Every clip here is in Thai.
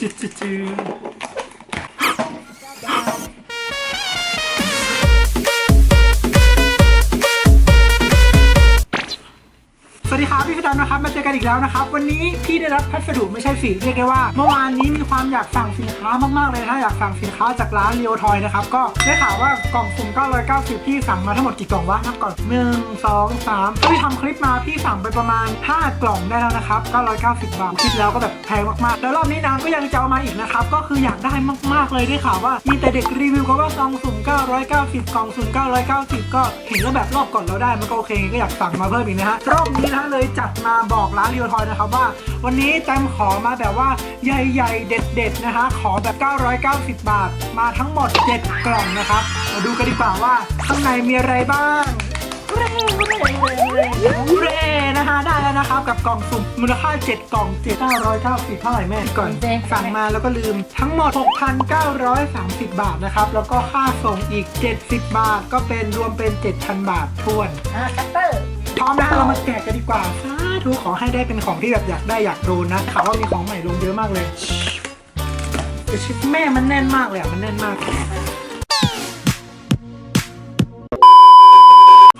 จืดจืดจืด วัสดีครับพี่พี่ดำนะครับมาเจอกันอีกแล้วนะครับ วันนี้พี่ได้รับพัสดุไม่ใช่สิเรียกได้ว่า เมื่อวานนี้มีความอยากสั่งสินค้ามากๆเลยนะอยากสั่งสินค้าจากร้านเรียวทอยนะครับก็ได้ข่าวว่ากล่องสุ่ม990พี่สั่งมาทั้งหมดกี่กล่องวะนับก่อน1 2 3พี่ทำคลิปมาพี่สั่งไปประมาณ 5 กล่องได้แล้วนะครับ990บาทคิดแล้วก็แบบแพงมากๆ แล้วรอบนี้นางก็ยังจะเอามาอีกนะครับก็คืออยากได้มากๆเลยได้ข่าวว่ามีแต่เด็กรีวิวกันว่ากล่องสุ่ม990กล่องสุ่ม990 ก็เห็นแล้วแบบรอบก่อนเราได้มันก็โอเคก็อยากสั่งมาเพิ่มอีกนะฮะรอบนี้นะเลยจัดมาบอกร้านเรียวทอยนะครับว่า วันนี้แตมขอมาแบบว่าใหญ่ๆ เด็ดๆนะคะ ขอแบบ 990 บาท มาทั้งหมด 7 กล่องนะครับ มาดูกันดีกว่าว่าข้างในมีอะไรบ้างเร่เร่เร่เร่เร่นะคะได้แล้วนะครับกับกล่องสุ่มมูลค่า 7 กล่อง7 990เท่าไหร่แม่ก่อนสั่งมาแล้วก็ลืมทั้งหมด 6,930 บาทนะครับ แล้วก็ค่าส่งอีก 70 บาทก็เป็นรวมเป็น 7,000 บาททวนอ่าคัตเตอร์ พร้อมนะเรามาแกะกันดีกว่าสาธุขอให้ได้เป็นของที่แบบอยากได้อยากโดนนะข่าวว่ามีของใหม่ลงเยอะมากเลยแต่ชิปแม่มันแน่นมากเลยอะมันแน่นมาก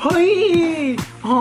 เฮ้ยอ๋อ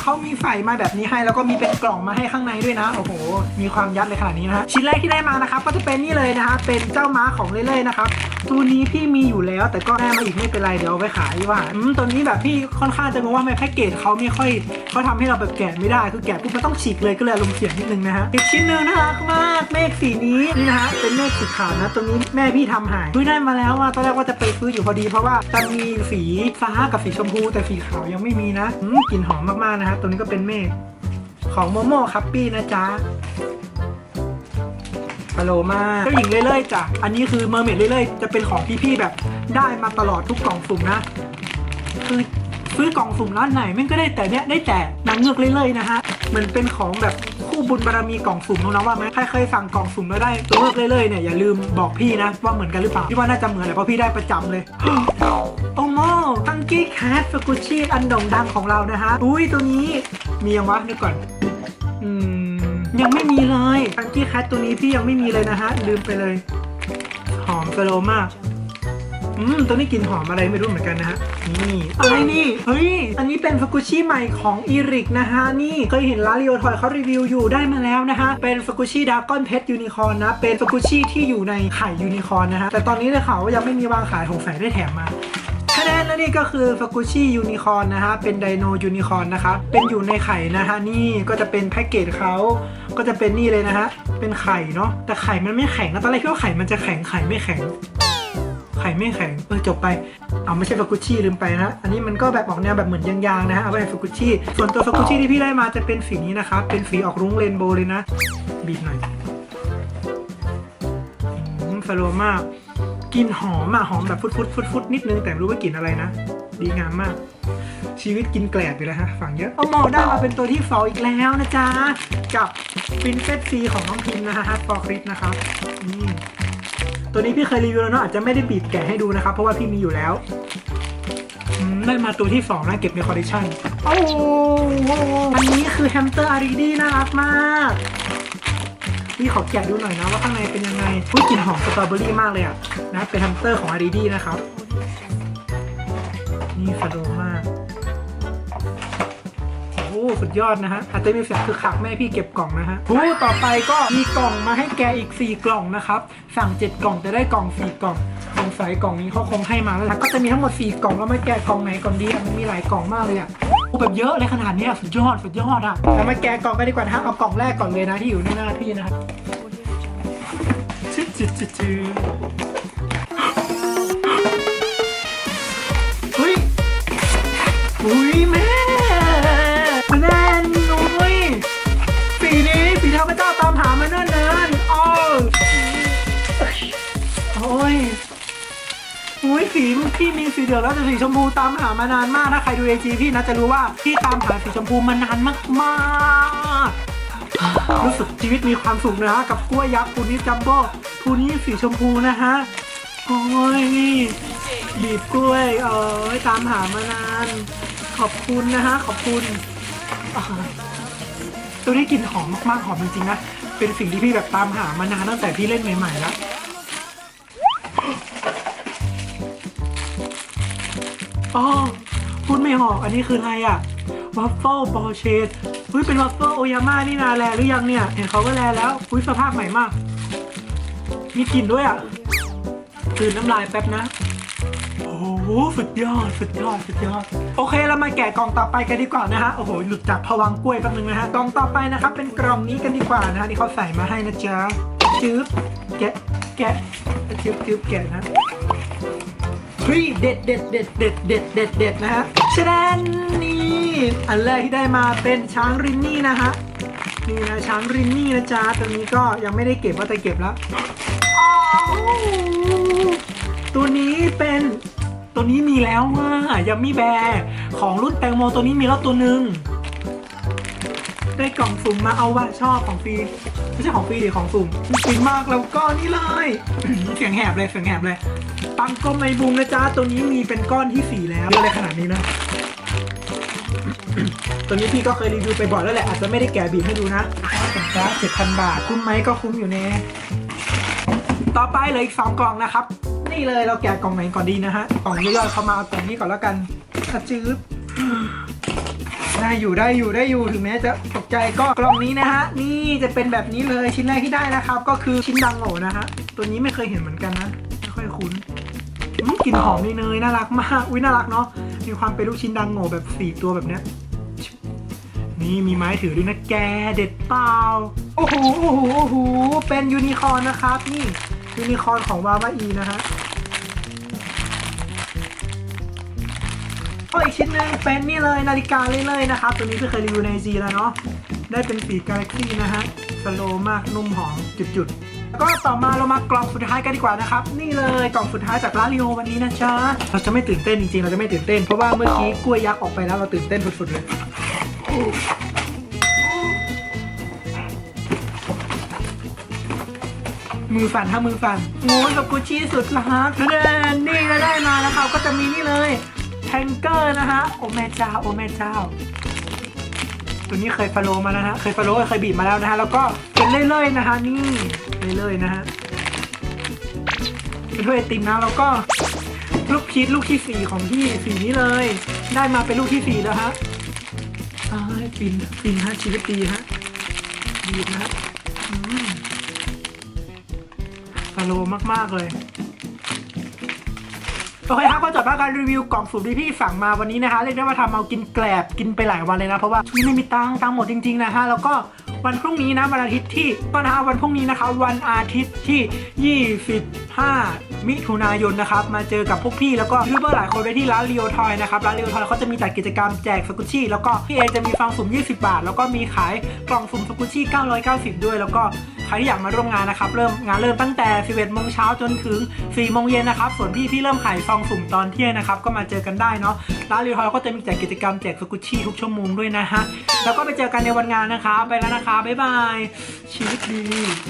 เขามีใส่มาแบบนี้ให้แล้วก็มีเป็นกล่องมาให้ข้างในด้วยนะ โอ้โห มีความยัดเลยขนาดนี้นะฮะชิ้นแรกที่ได้มานะครับ ก็จะเป็นนี่เลยนะฮะเป็นเจ้าม้าของเล่ๆนะครับ ตัวนี้พี่มีอยู่แล้ว แต่ก็ได้มาอีกไม่เป็นไรเดี๋ยวเอาไปขายดีกว่าอืมตัวนี้แบบพี่ค่อนข้างจะงงว่าแพ็กเกจเขาไม่ค่อยเขาทำให้เราแบบแกะไม่ได้คือแกะปุ๊บมันต้องฉีกเลยก็เลยอารมณ์เสียนิดนึงนะฮะอีกชิ้นหนึ่งน่ารักมากเมฆสีนี้นี่นะฮะเป็นเมฆสีขาวนะตัวนี้แม่พี่ทำหายเพิ่งได้มาแล้วอะตอนแรกว่าจะไปซื้ออยู่พอดี เพราะว่าจะมีสีฟ้ากับสีชมพู แต่สีขาวยังไม่มีนะกลิ่นหอมมากๆนะฮะตัวนี้ก็เป็นเมฆของโมโม่คัปปี้นะจ๊ะ ฮัลโหลมาเจ้าหญิงเรื่อยๆจ้ะ อันนี้คือเมอร์เมดเรื่อยๆ จะเป็นของพี่ๆแบบได้มาตลอดทุกกล่องสุ่มนะ คือซื้อกล่องสุ่มร้านไหนแม่งก็ได้แต่เนี้ยได้แต่นางเงือกเรื่อยๆนะฮะเหมือนเป็นของแบบคู่บุญบารมีกล่องสุ่มน้องๆว่าไหมใครเคยสั่งกล่องสุ่มแล้วได้ตัวเงือกเรื่อยๆเนี่ยอย่าลืมบอกพี่นะว่าเหมือนกันหรือเปล่าพี่ว่าน่าจะเหมือนแหละเพราะพี่ได้ประจำเลยโอ้โมทังกี้แคทสกุชชี่อันโด่งดังของเรานะฮะอุ้ยตัวนี้มียังวะนึกก่อน อืม ยังไม่มีเลยทังกี้แคทตัวนี้พี่ยังไม่มีเลยนะฮะ ลืมไปเลย หอมสโลมากอืม ตัวนี้กลิ่นหอมอะไรไม่รู้เหมือนกันนะฮะ นี่ อะไรนี่ เฮ้ย อันนี้เป็นฟกุชิใหม่ของอีริกนะฮะ นี่เคยเห็นร้านเรียวทอยเขารีวิวอยู่ได้มาแล้วนะฮะ เป็นฟกุชิดากอนเพชรยูนิคอร์นนะ เป็นฟกุชิที่อยู่ในไข่ยูนิคอร์นนะฮะ แต่ตอนนี้ได้ข่าวว่ายังไม่มีวางขายของใส่ได้แถมมา แนนนี่ก็คือฟกุชิยูนิคอนนะฮะ เป็นไดโนยูนิคอนนะครับ เป็นอยู่ในไข่นะฮะ นี่ก็จะเป็นแพ็กเกจเขา ก็จะเป็นนี่เลยนะฮะ เป็นไข่เนาะ แต่ไข่มันไม่แข็งนะตอนแรกคิดว่าไข่มันจะแข็ง ไข่ไม่แข็ง ไข่ไม่แข็ง เออจบไป เอาไม่ใช่ฟกุชิลืมไปนะ อันนี้มันก็แบบออกแนวแบบเหมือนยางๆนะฮะ เอาไปฟกุชิส่วนตัวฟกุชิที่พี่ได้มาจะเป็นสีนี้นะครับ เป็นสีออกรุ้งเรนโบว์เลยนะ บีบหน่อยอืมสโลว์มา กลิ่นหอมอะหอมแบบฟุดฟุดฟุดฟุดนิดนึงแต่ไม่รู้ว่ากลิ่นอะไรนะ ดีงามมาก ชีวิตกินแกลบอยู่แล้วฮะฝั่งเยอะเอาหมอได้มาเป็นตัวที่สองอีกแล้วนะจ๊ะ กับฟินเฟสซีของน้องพิมนะฮะฮัตฟอร์คริสนะครับนี่ตัวนี้พี่เคยรีวิวแล้วเนาะอาจจะไม่ได้บีบแกะให้ดูนะครับ เพราะว่าพี่มีอยู่แล้วได้มาตัวที่สองนะเก็บในคอลเลคชันโอ้โหอันนี้คือแฮมสเตอร์อารีดีน่ารักมาก พี่ขอแกะดูหน่อยนะว่าข้างในเป็นยังไงอุ้ยกลิ่นหอมสตรอเบอรี่มากเลยอะนะเป็นแฮมสเตอร์ของอารีดีนะครับ นี่สะดวกมากโอ้สุดยอดนะฮะอาจจะมีเสียงคือขักแม่พี่เก็บกล่องนะฮะผู้ต่อไปก็มีกล่องมาให้แกอีก 4 กล่องนะครับ สั่ง 7 กล่องจะได้กล่อง 4 กล่องสงสัยกล่องนี้เขาคงให้มาแล้วก็จะมีทั้งหมด 4 กล่องแล้วมาแกะกล่องไหนก่อนดีมันมีหลายกล่องมากเลยอะ แบบเยอะเลยขนาดเนี้ยสุดยอดสุดยอดอะเรามาแกะกล่องกันดีกว่านะฮะเอากล่องแรกก่อนเลยนะที่อยู่ในหน้าพี่นะครับชิดชิดชิดชิด อุ้ยสีพี่มีสีเหลืองแล้วแต่สีชมพูตามหามานานมาก ถ้าใครดูเอจีพี่นะจะรู้ว่าพี่ตามหาสีชมพูมานานมากๆรู้สึกชีวิตมีความสุขนะฮะกับกล้วยยักษ์คูนี้จัมโบ้คูนี้สีชมพูนะฮะโอ้ยนี่บีบกล้วยเอ้ยตามหามานาน ขอบคุณนะฮะขอบคุณตัวนี้กลิ่นหอมมากๆหอมจริงๆนะเป็นสิ่งที่พี่แบบตามหามานานตั้งแต่พี่เล่นใหม่ๆแล้ว อ๋อพูดไม่ออก อันนี้คืออะไรอะวัฟเฟิลบอลเชดอุ้ยเป็นวัฟเฟิลโอยาม่านี่นาแลหรือยังเนี่ย เห็นเขาก็แลแล้วอุ้ยสภาพใหม่มาก มีกลิ่นด้วยอะคืนน้ำลายแป๊บนะ โอ้โหสุดยอด สุดยอด สุดยอด โอเคเรามาแกะกล่องต่อไปกันดีกว่านะฮะ โอ้โห หลุดจากผวังกล้วยแป๊บนึงนะฮะ กล่องต่อไปนะครับ เป็นกล่องนี้กันดีกว่านะฮะที่เขาใส่มาให้นะจ๊ะจื๊บ แกะ แกะจื๊บจื๊บแกะนะ เฮ้ยเด็ดเด็ดเด็ดเด็ดเด็ดเด็ดเด็ดนะฮะชะแดนนี่อันแรกที่ได้มาเป็นช้างรินนี่นะฮะนี่นะช้างรินนี่นะจ๊ะตัวนี้ก็ยังไม่ได้เก็บว่าแต่เก็บแล้วตัวนี้เป็นตัวนี้มีแล้วว่ายังมีแบร์ของรุ่นแตงโมตัวนี้มีแล้วตัวหนึ่งได้กล่องสุ่มมาเอาว่าชอบของฟรีไม่ใช่ของฟรีเดิของสุ่มฟินมากแล้วก็นี่เลยเสียงแหบเลยเสียงแหบเลย ปังก็ไม่บุงนะจ๊ะ ตัวนี้มีเป็นก้อนที่สี่แล้วเยอะเลยขนาดนี้นะ ตัวนี้พี่ก็เคยรีวิวไปบ่อยแล้วแหละ อาจจะไม่ได้แกะบีบให้ดูนะจ้าเจ็ดพันบาท คุ้มไหมก็คุ้มอยู่แน่ ต่อไปเหลยอีกสองกล่องนะครับ นี่เลยเราแกะกล่องไหนก่อนดีนะฮะ กล่องย่อยๆเข้ามาเอากล่องนี้ก่อนแล้วกันอะจืดได้อยู่ได้อยู่ได้อยู่ถึงแม้จะตกใจก็กล่องนี้นะฮะ นี่จะเป็นแบบนี้เลยชิ้นแรกที่ได้นะครับ ก็คือชิ้นดังโง่นะฮะ ตัวนี้ไม่เคยเห็นเหมือนกันนะ ค่อยคุ้นอืมกลิ่นหอมนี่เนยน่ารักมาก อุ้ยน่ารักเนาะ มีความเป็นลูกชิ้นดังโง่แบบสี่ตัวแบบเนี้ย นี่มีไม้ถือด้วยนะแกเด็ดเปล่า โอ้โห โอ้โห โอ้โห เป็นยูนิคอร์นนะครับ นี่ยูนิคอร์นของวาวาอีนะฮะโอ้อีกชิ้นหนึ่งเป็นนี่เลยนาฬิกาเรื่อยๆนะครับ ตัวนี้พี่เคยรีวิวในจีแล้วเนาะ ได้เป็นสีกาแล็กซี่นะฮะสโลมากนุ่มหอมจุดๆ ก็ต่อมาเรามากล่องสุดท้ายกันดีกว่านะครับ นี่เลยกล่องสุดท้ายจากร้านลีโอวันนี้นะจ๊ะเราจะไม่ตื่นเต้นจริงๆเราจะไม่ตื่นเต้นเพราะว่าเมื่อกี้กล้วยยักษ์ออกไปแล้วเราตื่นเต้นสุดๆเลยมือสั่นถ้ามือสั่นโอ้ยกับกุชชี่สุดละฮะเดนนี่ก็ได้มาแล้วครับก็จะมีนี่เลยแทงเกอร์นะฮะโอแม่เจ้าโอแม่เจ้า ตัวนี้เคยฟอลโลมาแล้วนะฮะ เคยฟอลโลเคยบีบมาแล้วนะฮะ แล้วก็เป็นเรื่อยๆนะฮะนี่เรื่อยๆนะฮะเป็นถ้วยไอติมนะแล้วก็ลูกพีชลูกที่สี่ของพี่สีนี้เลย ได้มาเป็นลูกที่สี่แล้วฮะปินปินฮะชีวิตดีฮะบีบนะฮะอืมสโลมากๆเลย โอเคครับก็จบแล้วการรีวิวกล่องสุ่มที่พี่สั่งมาวันนี้นะคะเรียกได้ว่าทำเอากินแกลบกินไปหลายวันเลยนะเพราะว่าไม่มีตังค์ตังค์หมดจริงๆนะฮะแล้วก็วันพรุ่งนี้นะวันอาทิตย์ที่ก็นะฮะวันพรุ่งนี้นะคะวันอาทิตย์ที่ 25 มิถุนายนนะครับมาเจอกับพวกพี่แล้วก็ยูทูบเบอร์หลายคนไปที่ร้านเรียวทอยนะครับร้านเรียวทอยเขาจะมีจัดกิจกรรมแจกสกุชชี่แล้วก็พี่เอจะมีฟังสุ่ม 20 บาท แล้วก็มีขายกล่องสุ่มสกุชชี่ 990 ด้วยแล้วก็ ใครที่อยากมาร่วมงานนะครับเริ่มงานเริ่มตั้งแต่ 11โมงเช้าจนถึง 4 โมงเย็นนะครับ ส่วนพี่ที่เริ่มขายซองสุ่มตอนเที่ยงนะครับก็มาเจอกันได้เนาะร้านรีทอยก็จะมีแจกกิจกรรมแจกสกุชชี่ทุกชั่วโมงด้วยนะฮะแล้วก็ไปเจอกันในวันงานนะคะไปแล้วนะคะบ๊ายบายชีวิตดี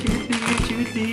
ชีวิตดีชีวิตดี